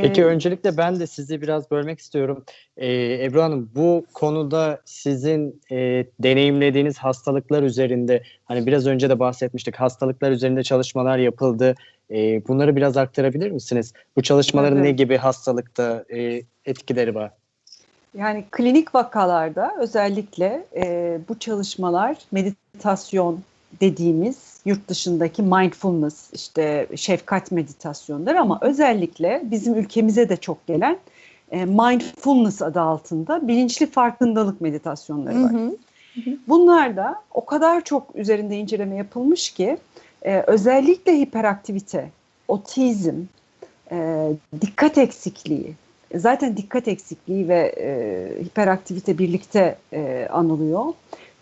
Peki ee, öncelikle ben de sizi biraz bölmek istiyorum. Ee, Ebru Hanım bu konuda sizin e, deneyimlediğiniz hastalıklar üzerinde hani biraz önce de bahsetmiştik hastalıklar üzerinde çalışmalar yapıldı. E, bunları biraz aktarabilir misiniz? Bu çalışmaların evet. ne gibi hastalıkta e, etkileri var? Yani klinik vakalarda özellikle e, bu çalışmalar meditasyon dediğimiz yurt dışındaki mindfulness işte şefkat meditasyonları ama özellikle bizim ülkemize de çok gelen e, mindfulness adı altında bilinçli farkındalık meditasyonları var. Hı hı. Bunlar da o kadar çok üzerinde inceleme yapılmış ki e, özellikle hiperaktivite, otizm, e, dikkat eksikliği, zaten dikkat eksikliği ve e, hiperaktivite birlikte e, anılıyor.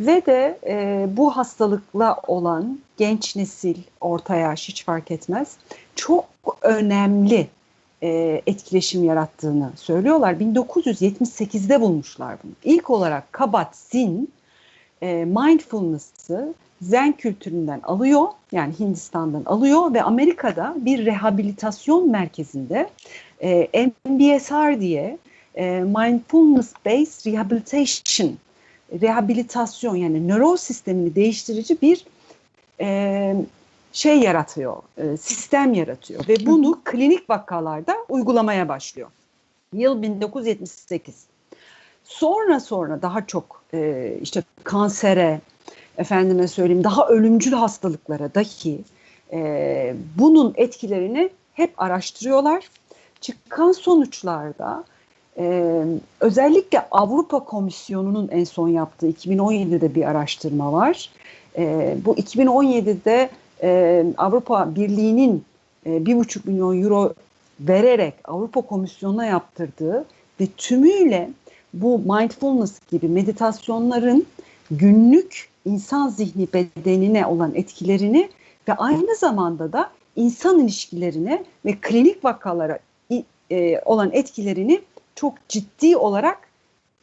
Ve de e, bu hastalıkla olan genç nesil, orta yaş hiç fark etmez, çok önemli e, etkileşim yarattığını söylüyorlar. 1978'de bulmuşlar bunu. İlk olarak Kabat-Zinn e, mindfulness'ı Zen kültüründen alıyor, yani Hindistan'dan alıyor ve Amerika'da bir rehabilitasyon merkezinde e, MBSR diye e, Mindfulness Based Rehabilitation, rehabilitasyon yani nöro sistemini değiştirici bir e, şey yaratıyor, e, sistem yaratıyor ve bunu klinik vakalarda uygulamaya başlıyor. Yıl 1978. Sonra sonra daha çok e, işte kansere, efendime söyleyeyim daha ölümcül hastalıklara dahi e, bunun etkilerini hep araştırıyorlar. Çıkan sonuçlarda e, özellikle Avrupa Komisyonu'nun en son yaptığı 2017'de bir araştırma var. E, bu 2017'de e, Avrupa Birliği'nin e, bir buçuk milyon euro vererek Avrupa Komisyonu'na yaptırdığı ve tümüyle bu mindfulness gibi meditasyonların günlük insan zihni bedenine olan etkilerini ve aynı zamanda da insan ilişkilerine ve klinik vakalara e, olan etkilerini çok ciddi olarak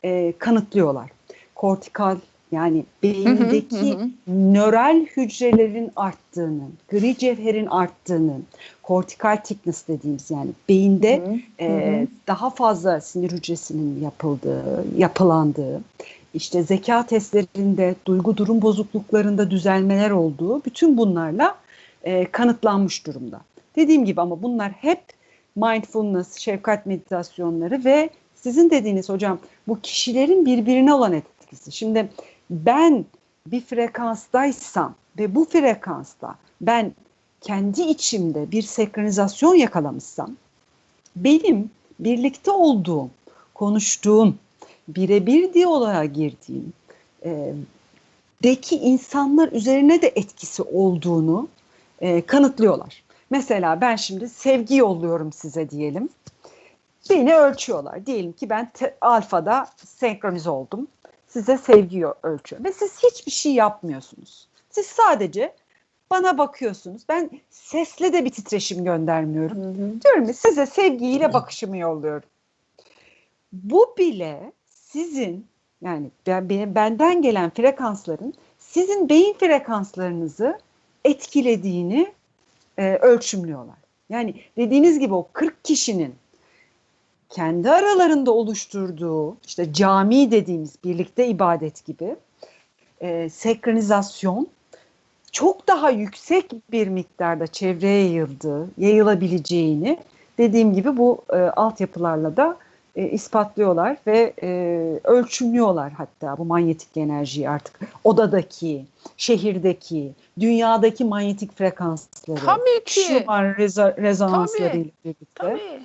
e, kanıtlıyorlar. Kortikal yani beyindeki nöral hücrelerin arttığını, gri cevherin arttığını, kortikal thickness dediğimiz yani beyinde hı hı. E, daha fazla sinir hücresinin yapıldığı, yapılandığı, işte zeka testlerinde, duygu durum bozukluklarında düzelmeler olduğu bütün bunlarla e, kanıtlanmış durumda. Dediğim gibi ama bunlar hep mindfulness, şefkat meditasyonları ve sizin dediğiniz hocam bu kişilerin birbirine olan etkisi. Şimdi ben bir frekanstaysam ve bu frekansta ben kendi içimde bir senkronizasyon yakalamışsam benim birlikte olduğum, konuştuğum, birebir diyaloğa girdiğim e, deki insanlar üzerine de etkisi olduğunu e, kanıtlıyorlar. Mesela ben şimdi sevgi yolluyorum size diyelim. Beni ölçüyorlar. Diyelim ki ben te, alfada senkronize oldum. Size sevgi ölçüyor. Ve siz hiçbir şey yapmıyorsunuz. Siz sadece bana bakıyorsunuz. Ben sesle de bir titreşim göndermiyorum. Hı hı. Diyorum ki size sevgiyle bakışımı yolluyorum. Bu bile sizin yani ben, benden gelen frekansların sizin beyin frekanslarınızı etkilediğini e, ölçümlüyorlar. Yani dediğiniz gibi o 40 kişinin kendi aralarında oluşturduğu işte cami dediğimiz birlikte ibadet gibi e, senkronizasyon çok daha yüksek bir miktarda çevreye yayıldığı, yayılabileceğini dediğim gibi bu e, altyapılarla da e, ispatlıyorlar ve e, ölçümlüyorlar hatta bu manyetik enerjiyi artık odadaki, şehirdeki, dünyadaki manyetik frekansları. Tabii ki. Schumann reza, rezonanslarıyla birlikte. Tabii. E,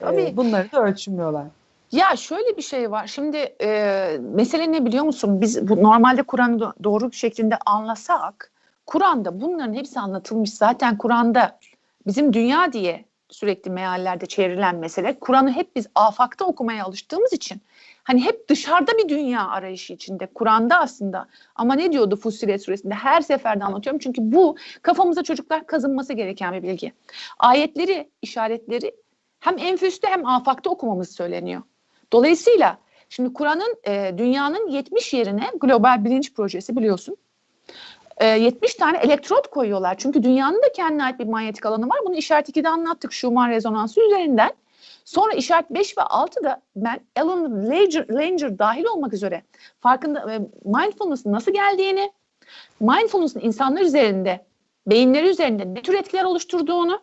Tabii. E, bunları da ölçümlüyorlar. Ya şöyle bir şey var. Şimdi e, mesele ne biliyor musun? Biz bu normalde Kur'an'ı doğru bir şekilde anlasak, Kur'an'da bunların hepsi anlatılmış. Zaten Kur'an'da bizim dünya diye sürekli meallerde çevrilen mesele. Kur'an'ı hep biz afakta okumaya alıştığımız için hani hep dışarıda bir dünya arayışı içinde. Kur'an'da aslında ama ne diyordu Fussilet suresinde her seferde anlatıyorum. Çünkü bu kafamıza çocuklar kazınması gereken bir bilgi. Ayetleri, işaretleri hem enfüste hem afakta okumamız söyleniyor. Dolayısıyla şimdi Kur'an'ın e, dünyanın 70 yerine global bilinç projesi biliyorsun. 70 e, tane elektrot koyuyorlar. Çünkü dünyanın da kendine ait bir manyetik alanı var. Bunu işaret 2'de anlattık Schumann rezonansı üzerinden. Sonra işaret 5 ve 6'da ben Alan Langer, Langer dahil olmak üzere farkında e, mindfulness'ın nasıl geldiğini, mindfulness'ın insanlar üzerinde, beyinleri üzerinde ne tür etkiler oluşturduğunu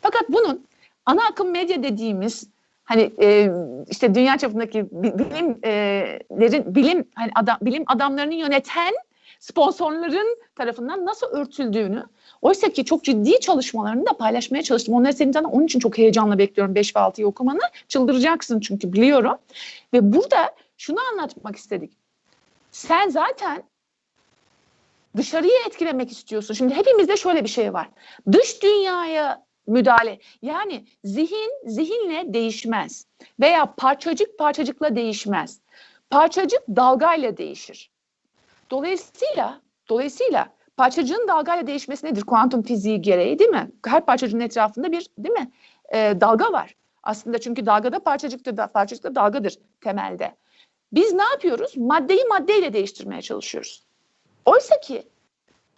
fakat bunun ana akım medya dediğimiz hani e, işte dünya çapındaki bi- bilimlerin bilim hani adam, bilim adamlarını yöneten sponsorların tarafından nasıl örtüldüğünü oysa ki çok ciddi çalışmalarını da paylaşmaya çalıştım. Onları senin onun için çok heyecanla bekliyorum 5 ve 6'yı okumanı. Çıldıracaksın çünkü biliyorum. Ve burada şunu anlatmak istedik. Sen zaten dışarıyı etkilemek istiyorsun. Şimdi hepimizde şöyle bir şey var. Dış dünyaya müdahale. Yani zihin zihinle değişmez veya parçacık parçacıkla değişmez. Parçacık dalgayla değişir. Dolayısıyla dolayısıyla parçacığın dalgayla değişmesi nedir? Kuantum fiziği gereği değil mi? Her parçacığın etrafında bir değil mi? Ee, dalga var. Aslında çünkü dalgada parçacıktır, da, parçacık da dalgadır temelde. Biz ne yapıyoruz? Maddeyi maddeyle değiştirmeye çalışıyoruz. Oysa ki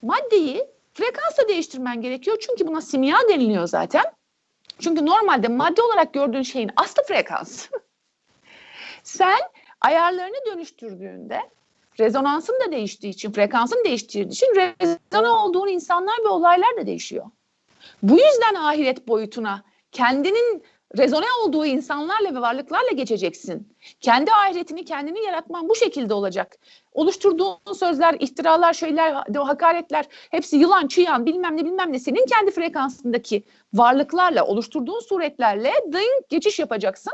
maddeyi frekansla değiştirmen gerekiyor. Çünkü buna simya deniliyor zaten. Çünkü normalde madde olarak gördüğün şeyin aslı frekans. Sen ayarlarını dönüştürdüğünde rezonansın da değiştiği için, frekansın değiştiği için rezone olduğun insanlar ve olaylar da değişiyor. Bu yüzden ahiret boyutuna kendinin rezone olduğu insanlarla ve varlıklarla geçeceksin. Kendi ahiretini kendini yaratman bu şekilde olacak. Oluşturduğun sözler, iftiralar, şeyler, hakaretler hepsi yılan, çıyan bilmem ne bilmem ne senin kendi frekansındaki varlıklarla oluşturduğun suretlerle ding geçiş yapacaksın.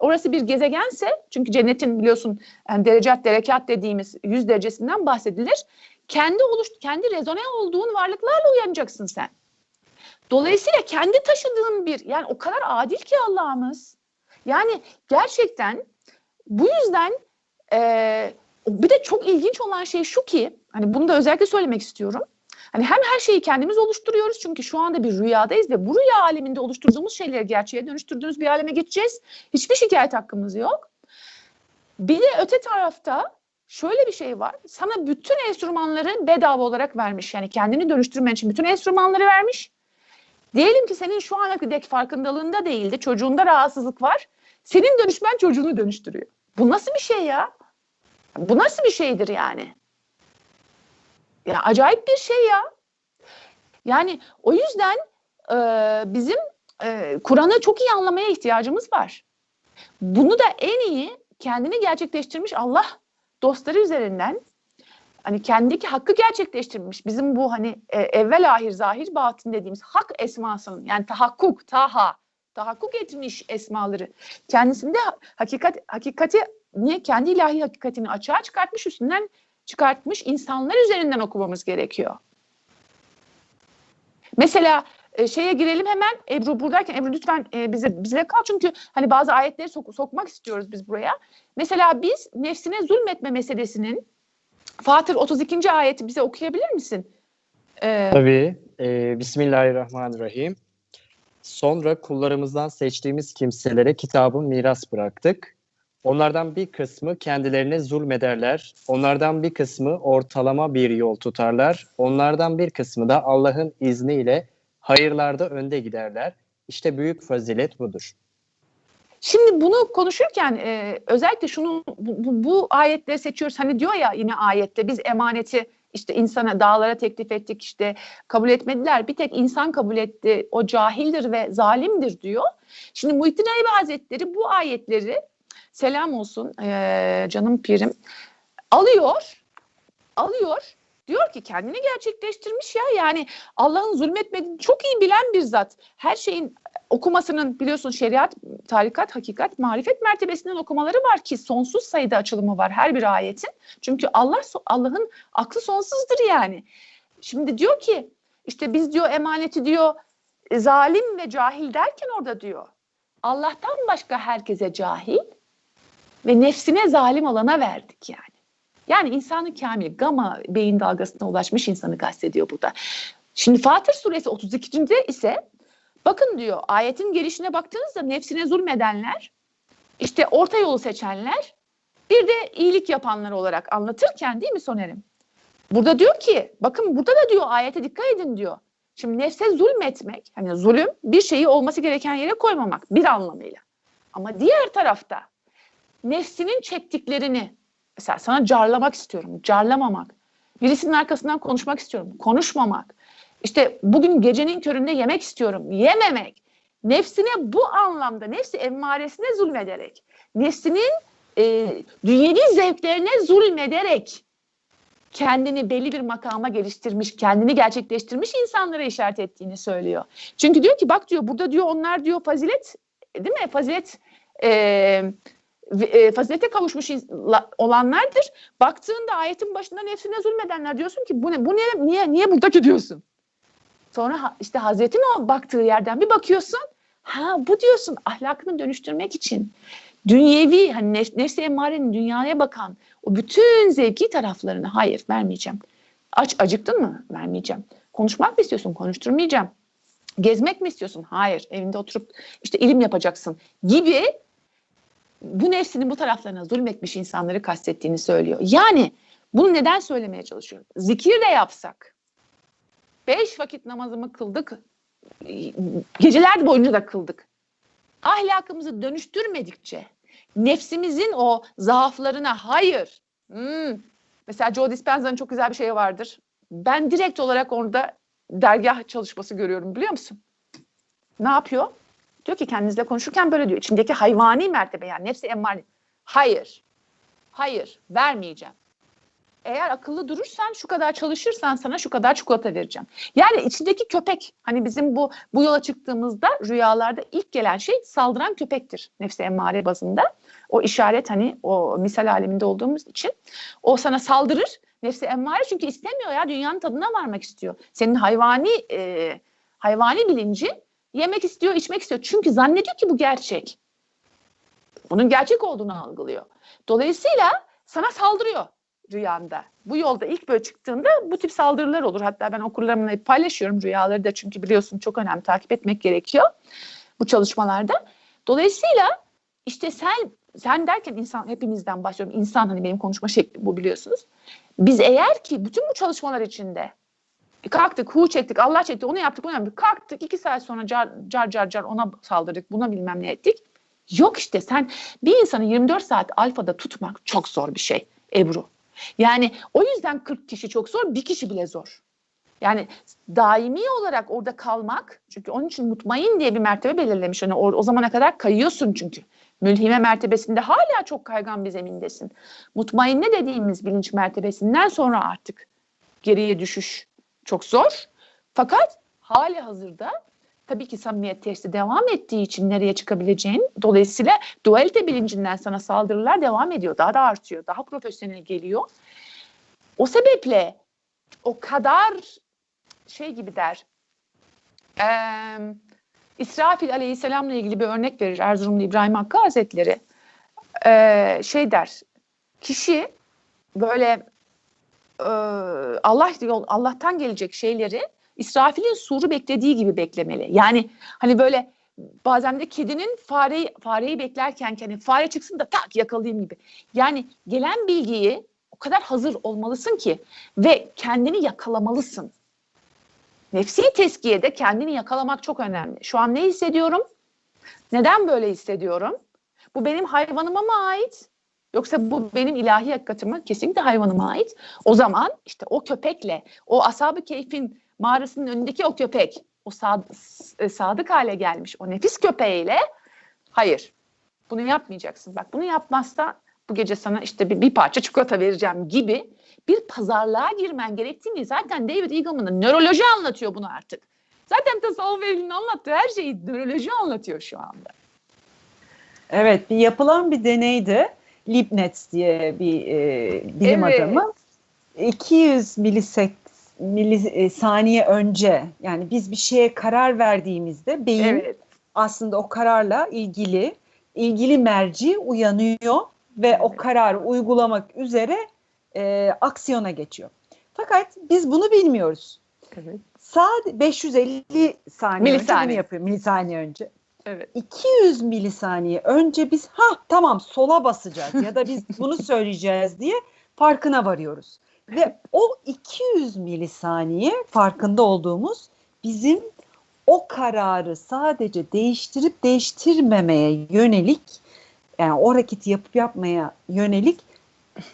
Orası bir gezegense çünkü cennetin biliyorsun yani derecat derekat dediğimiz yüz derecesinden bahsedilir. Kendi oluş kendi rezone olduğun varlıklarla uyanacaksın sen. Dolayısıyla kendi taşıdığın bir yani o kadar adil ki Allah'ımız. Yani gerçekten bu yüzden e, bir de çok ilginç olan şey şu ki hani bunu da özellikle söylemek istiyorum. Hani hem her şeyi kendimiz oluşturuyoruz çünkü şu anda bir rüyadayız ve bu rüya aleminde oluşturduğumuz şeyleri gerçeğe dönüştürdüğümüz bir aleme geçeceğiz. Hiçbir şikayet hakkımız yok. Bir de öte tarafta şöyle bir şey var. Sana bütün enstrümanları bedava olarak vermiş. Yani kendini dönüştürmen için bütün enstrümanları vermiş. Diyelim ki senin şu ana dek farkındalığında değildi. Çocuğunda rahatsızlık var. Senin dönüşmen çocuğunu dönüştürüyor. Bu nasıl bir şey ya? Bu nasıl bir şeydir yani? Ya acayip bir şey ya. Yani o yüzden e, bizim e, Kur'an'ı çok iyi anlamaya ihtiyacımız var. Bunu da en iyi kendini gerçekleştirmiş Allah dostları üzerinden hani kendiki hakkı gerçekleştirmiş. Bizim bu hani e, evvel ahir zahir batın dediğimiz hak esmasının yani tahakkuk, taha, tahakkuk etmiş esmaları. Kendisinde hakikat hakikati niye kendi ilahi hakikatini açığa çıkartmış üstünden çıkartmış insanlar üzerinden okumamız gerekiyor. Mesela e, şeye girelim hemen Ebru buradayken Ebru lütfen e, bize bize kal çünkü hani bazı ayetleri sok- sokmak istiyoruz biz buraya. Mesela biz nefsine zulmetme meselesinin Fatır 32. ayeti bize okuyabilir misin? Ee, Tabii. Ee, Bismillahirrahmanirrahim. Sonra kullarımızdan seçtiğimiz kimselere kitabı miras bıraktık. Onlardan bir kısmı kendilerine zulmederler. Onlardan bir kısmı ortalama bir yol tutarlar. Onlardan bir kısmı da Allah'ın izniyle hayırlarda önde giderler. İşte büyük fazilet budur. Şimdi bunu konuşurken e, özellikle şunu bu, bu, bu ayetleri seçiyoruz. Hani diyor ya yine ayette biz emaneti işte insana dağlara teklif ettik işte kabul etmediler. Bir tek insan kabul etti. O cahildir ve zalimdir diyor. Şimdi Muhittin Arabi Hazretleri bu ayetleri selam olsun e, canım pirim. Alıyor alıyor. Diyor ki kendini gerçekleştirmiş ya. Yani Allah'ın zulmetmediğini çok iyi bilen bir zat. Her şeyin okumasının biliyorsun şeriat, tarikat, hakikat, marifet mertebesinden okumaları var ki sonsuz sayıda açılımı var her bir ayetin. Çünkü Allah Allah'ın aklı sonsuzdur yani. Şimdi diyor ki işte biz diyor emaneti diyor zalim ve cahil derken orada diyor. Allah'tan başka herkese cahil ve nefsine zalim olana verdik yani. Yani insanı kamil, gama beyin dalgasına ulaşmış insanı kastediyor burada. Şimdi Fatır suresi 32. ise Bakın diyor ayetin gelişine baktığınızda nefsine zulmedenler, işte orta yolu seçenler, bir de iyilik yapanlar olarak anlatırken değil mi Soner'im? Burada diyor ki bakın burada da diyor ayete dikkat edin diyor. Şimdi nefse zulmetmek hani zulüm bir şeyi olması gereken yere koymamak bir anlamıyla. Ama diğer tarafta nefsinin çektiklerini mesela sana carlamak istiyorum, carlamamak. Birisinin arkasından konuşmak istiyorum, konuşmamak. İşte bugün gecenin köründe yemek istiyorum, yememek. Nefsine bu anlamda, nefsi emmaresine zulmederek, nefsinin e, dünyevi zevklerine zulmederek kendini belli bir makama geliştirmiş, kendini gerçekleştirmiş insanlara işaret ettiğini söylüyor. Çünkü diyor ki bak diyor burada diyor onlar diyor fazilet değil mi? Fazilet e, e, fazilete kavuşmuş olanlardır. Baktığında ayetin başında nefsine zulmedenler diyorsun ki bu ne? Bu ne? Niye niye buradaki diyorsun? Sonra işte Hazretin o baktığı yerden bir bakıyorsun. Ha bu diyorsun ahlakını dönüştürmek için dünyevi hani nef nefsi emmarenin dünyaya bakan o bütün zevki taraflarını hayır vermeyeceğim. Aç acıktın mı? Vermeyeceğim. Konuşmak mı istiyorsun? Konuşturmayacağım. Gezmek mi istiyorsun? Hayır. Evinde oturup işte ilim yapacaksın gibi bu nefsinin bu taraflarına zulmetmiş insanları kastettiğini söylüyor. Yani bunu neden söylemeye çalışıyorum? Zikir de yapsak, beş vakit namazımı kıldık, geceler boyunca da kıldık. Ahlakımızı dönüştürmedikçe, nefsimizin o zaaflarına hayır. Hmm. Mesela Joe Dispenza'nın çok güzel bir şey vardır. Ben direkt olarak orada dergah çalışması görüyorum biliyor musun? Ne yapıyor? Diyor ki kendinizle konuşurken böyle diyor. İçindeki hayvani mertebe yani nefsi emmare. Hayır. Hayır. Vermeyeceğim. Eğer akıllı durursan şu kadar çalışırsan sana şu kadar çikolata vereceğim. Yani içindeki köpek hani bizim bu bu yola çıktığımızda rüyalarda ilk gelen şey saldıran köpektir nefsi emmare bazında. O işaret hani o misal aleminde olduğumuz için o sana saldırır. Nefsi emmare çünkü istemiyor ya dünyanın tadına varmak istiyor. Senin hayvani e, hayvani bilincin yemek istiyor, içmek istiyor. Çünkü zannediyor ki bu gerçek. Bunun gerçek olduğunu algılıyor. Dolayısıyla sana saldırıyor rüyanda. Bu yolda ilk böyle çıktığında bu tip saldırılar olur. Hatta ben okurlarımla hep paylaşıyorum rüyaları da çünkü biliyorsun çok önemli takip etmek gerekiyor bu çalışmalarda. Dolayısıyla işte sen sen derken insan hepimizden başlıyorum. İnsan hani benim konuşma şekli bu biliyorsunuz. Biz eğer ki bütün bu çalışmalar içinde kalktık, hu çektik, Allah çekti, onu yaptık, bunu yaptık. Kalktık iki saat sonra car car car, car ona saldırdık, buna bilmem ne ettik. Yok işte sen bir insanı 24 saat alfada tutmak çok zor bir şey Ebru. Yani o yüzden 40 kişi çok zor, bir kişi bile zor. Yani daimi olarak orada kalmak, çünkü onun için mutmain diye bir mertebe belirlemiş. Hani o, o zamana kadar kayıyorsun çünkü. Mülhime mertebesinde hala çok kaygan bir zemindesin. Mutmain ne dediğimiz bilinç mertebesinden sonra artık geriye düşüş çok zor. Fakat hali hazırda tabii ki samimiyet testi devam ettiği için nereye çıkabileceğin dolayısıyla dualite bilincinden sana saldırılar devam ediyor. Daha da artıyor. Daha profesyonel geliyor. O sebeple o kadar şey gibi der. E, İsrafil aleyhisselamla ilgili bir örnek verir Erzurumlu İbrahim Hakkı Hazretleri. E, şey der. Kişi böyle e, Allah Allah'tan gelecek şeyleri İsrafil'in suru beklediği gibi beklemeli. Yani hani böyle bazen de kedinin fareyi, fareyi beklerken hani fare çıksın da tak yakalayayım gibi. Yani gelen bilgiyi o kadar hazır olmalısın ki ve kendini yakalamalısın. Nefsi teskiyede kendini yakalamak çok önemli. Şu an ne hissediyorum? Neden böyle hissediyorum? Bu benim hayvanıma mı ait? Yoksa bu benim ilahi hakikatime kesinlikle hayvanıma ait. O zaman işte o köpekle, o ashab-ı keyfin mağarasının önündeki o köpek, o sad e, sadık hale gelmiş o nefis köpeğiyle hayır bunu yapmayacaksın. Bak bunu yapmazsa bu gece sana işte bir, bir parça çikolata vereceğim gibi bir pazarlığa girmen gerektiğini zaten David Eagleman'ın nöroloji anlatıyor bunu artık. Zaten tasavvuf ehlinin anlattığı her şeyi nöroloji anlatıyor şu anda. Evet bir yapılan bir deneydi. Leibniz diye bir e, bilim evet. adamı 200 milisek milisaniye önce yani biz bir şeye karar verdiğimizde beyin evet. aslında o kararla ilgili ilgili merci uyanıyor ve evet. o kararı uygulamak üzere e, aksiyona geçiyor. Fakat biz bunu bilmiyoruz. Evet. Sadece 550 saniye milisaniye. önce bunu yapıyor milisaniye önce. Evet. 200 milisaniye önce biz ha tamam sola basacağız ya da biz bunu söyleyeceğiz diye farkına varıyoruz. Ve o 200 milisaniye farkında olduğumuz bizim o kararı sadece değiştirip değiştirmemeye yönelik yani o hareketi yapıp yapmaya yönelik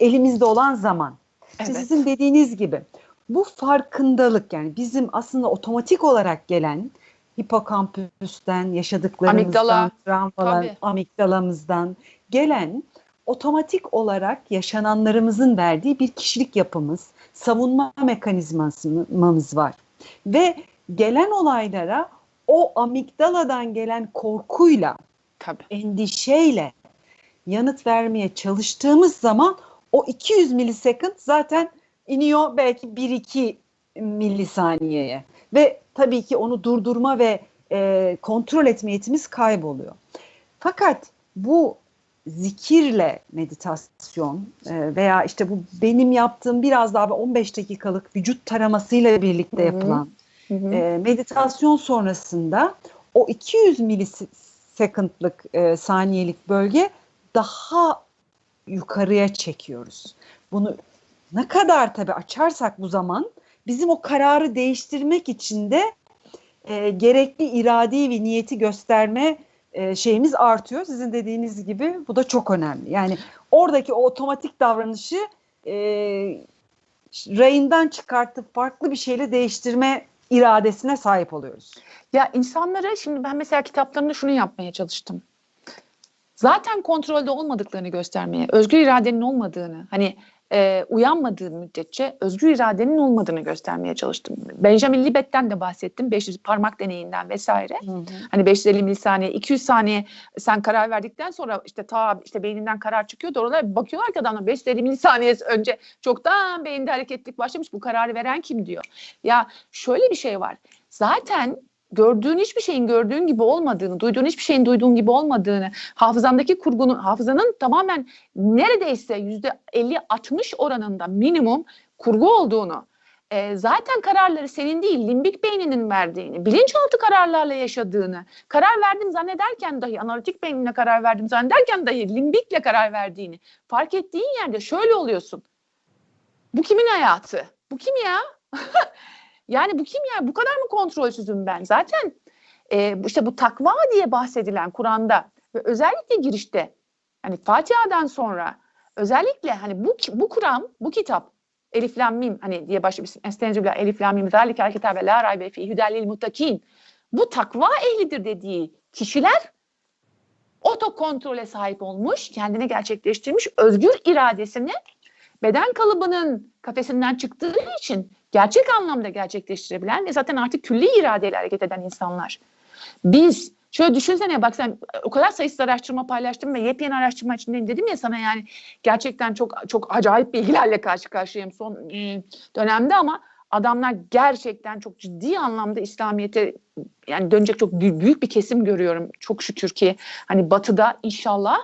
elimizde olan zaman. İşte Evet. sizin dediğiniz gibi bu farkındalık yani bizim aslında otomatik olarak gelen hipokampüsten, yaşadıklarımızdan, Amigdala, travmalar, tabii. amigdalamızdan gelen otomatik olarak yaşananlarımızın verdiği bir kişilik yapımız, savunma mekanizmamız var. Ve gelen olaylara o amigdaladan gelen korkuyla, Tabii. endişeyle yanıt vermeye çalıştığımız zaman o 200 milisekund zaten iniyor belki 1-2 milisaniyeye. Ve tabii ki onu durdurma ve e, kontrol etme yetimiz kayboluyor. Fakat bu zikirle meditasyon e, veya işte bu benim yaptığım biraz daha bir 15 dakikalık vücut taramasıyla birlikte yapılan Hı hı. e, meditasyon sonrasında o 200 milisekundluk e, saniyelik bölge daha yukarıya çekiyoruz. Bunu ne kadar tabii açarsak bu zaman bizim o kararı değiştirmek için de e, gerekli iradeyi ve niyeti gösterme e, şeyimiz artıyor. Sizin dediğiniz gibi bu da çok önemli. Yani oradaki o otomatik davranışı e, rayından çıkartıp farklı bir şeyle değiştirme iradesine sahip oluyoruz. Ya insanlara şimdi ben mesela kitaplarımda şunu yapmaya çalıştım. Zaten kontrolde olmadıklarını göstermeye, özgür iradenin olmadığını, hani e, uyanmadığın müddetçe özgür iradenin olmadığını göstermeye çalıştım. Benjamin Libet'ten de bahsettim. 500 parmak deneyinden vesaire. Hani 550 milisaniye, 200 saniye sen karar verdikten sonra işte ta işte beyninden karar çıkıyor. Doğrular bakıyorlar ki adamlar 550 milisaniye önce çoktan beyinde hareketlik başlamış. Bu kararı veren kim diyor. Ya şöyle bir şey var. Zaten gördüğün hiçbir şeyin gördüğün gibi olmadığını, duyduğun hiçbir şeyin duyduğun gibi olmadığını, hafızandaki kurgunun, hafızanın tamamen neredeyse yüzde 50-60 oranında minimum kurgu olduğunu, e, zaten kararları senin değil, limbik beyninin verdiğini, bilinçaltı kararlarla yaşadığını, karar verdim zannederken dahi, analitik beynine karar verdim zannederken dahi limbikle karar verdiğini fark ettiğin yerde şöyle oluyorsun. Bu kimin hayatı? Bu kim ya? yani bu kim ya? Bu kadar mı kontrolsüzüm ben? Zaten e, işte bu takva diye bahsedilen Kur'an'da ve özellikle girişte hani Fatiha'dan sonra özellikle hani bu bu Kur'an, bu kitap Elif Lam Mim hani diye başlıyor. Estağfirullah Elif Lam Mim zalikel kitabe la raybe fi hudallil muttakin. Bu takva ehlidir dediği kişiler otokontrole sahip olmuş, kendini gerçekleştirmiş, özgür iradesini beden kalıbının kafesinden çıktığı için gerçek anlamda gerçekleştirebilen ve zaten artık külli iradeyle hareket eden insanlar. Biz şöyle düşünsene bak sen o kadar sayısız araştırma paylaştım ve yepyeni araştırma içindeyim dedim ya sana yani. Gerçekten çok çok acayip bilgilerle karşı karşıyayım son e, dönemde ama adamlar gerçekten çok ciddi anlamda İslamiyet'e yani dönecek çok büyük, büyük bir kesim görüyorum çok şükür ki. Hani batıda inşallah.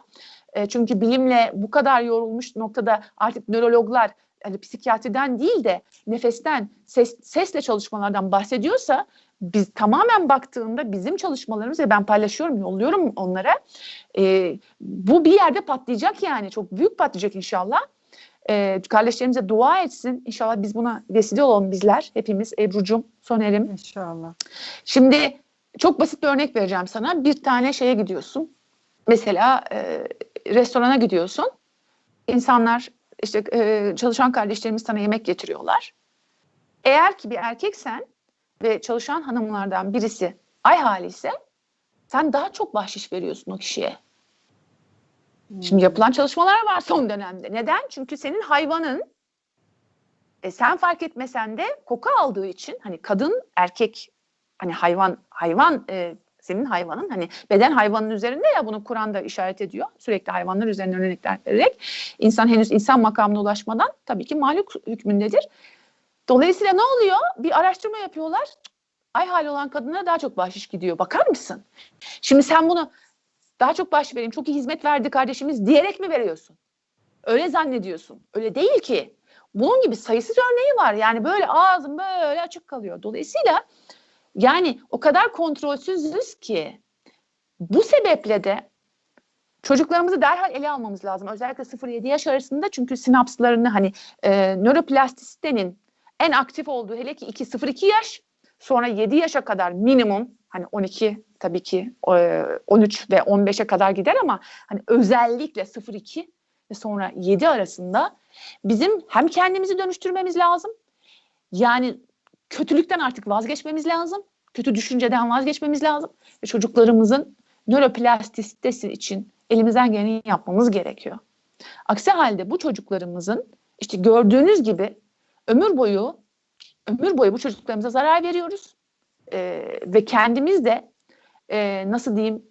E, çünkü bilimle bu kadar yorulmuş noktada artık nörologlar hani psikiyatriden değil de nefesten, ses, sesle çalışmalardan bahsediyorsa biz tamamen baktığımda bizim çalışmalarımız ve ben paylaşıyorum, yolluyorum onlara. E, bu bir yerde patlayacak yani çok büyük patlayacak inşallah. E, kardeşlerimize dua etsin. İnşallah biz buna vesile olalım bizler. Hepimiz Ebru'cum, Soner'im. İnşallah. Şimdi çok basit bir örnek vereceğim sana. Bir tane şeye gidiyorsun. Mesela e, restorana gidiyorsun. İnsanlar işte e, çalışan kardeşlerimiz sana yemek getiriyorlar. Eğer ki bir erkeksen ve çalışan hanımlardan birisi ay hali ise sen daha çok bahşiş veriyorsun o kişiye. Şimdi yapılan çalışmalar var son dönemde. Neden? Çünkü senin hayvanın e, sen fark etmesen de koku aldığı için hani kadın erkek hani hayvan hayvan e, senin hayvanın hani beden hayvanın üzerinde ya bunu Kur'an'da işaret ediyor. Sürekli hayvanlar üzerinden örnekler vererek insan henüz insan makamına ulaşmadan tabii ki mahluk hükmündedir. Dolayısıyla ne oluyor? Bir araştırma yapıyorlar. Ay hali olan kadınlara daha çok bahşiş gidiyor. Bakar mısın? Şimdi sen bunu daha çok bahşiş vereyim, çok iyi hizmet verdi kardeşimiz diyerek mi veriyorsun? Öyle zannediyorsun. Öyle değil ki. Bunun gibi sayısız örneği var. Yani böyle ağzım böyle açık kalıyor. Dolayısıyla yani o kadar kontrolsüzüz ki bu sebeple de çocuklarımızı derhal ele almamız lazım. Özellikle 0-7 yaş arasında çünkü sinapslarını hani e, nöroplastisitenin en aktif olduğu hele ki 2-0-2 yaş sonra 7 yaşa kadar minimum hani 12 tabii ki e, 13 ve 15'e kadar gider ama hani özellikle 0-2 ve sonra 7 arasında bizim hem kendimizi dönüştürmemiz lazım. Yani kötülükten artık vazgeçmemiz lazım. Kötü düşünceden vazgeçmemiz lazım. Ve çocuklarımızın nöroplastisitesi için elimizden geleni yapmamız gerekiyor. Aksi halde bu çocuklarımızın işte gördüğünüz gibi ömür boyu ömür boyu bu çocuklarımıza zarar veriyoruz. Ee, ve kendimiz de e, nasıl diyeyim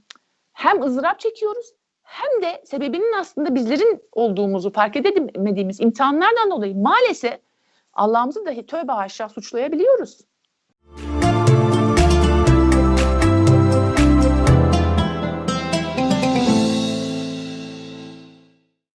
hem ızdırap çekiyoruz hem de sebebinin aslında bizlerin olduğumuzu fark edemediğimiz imtihanlardan dolayı maalesef Allah'ımızı dahi tövbe aşağı suçlayabiliyoruz.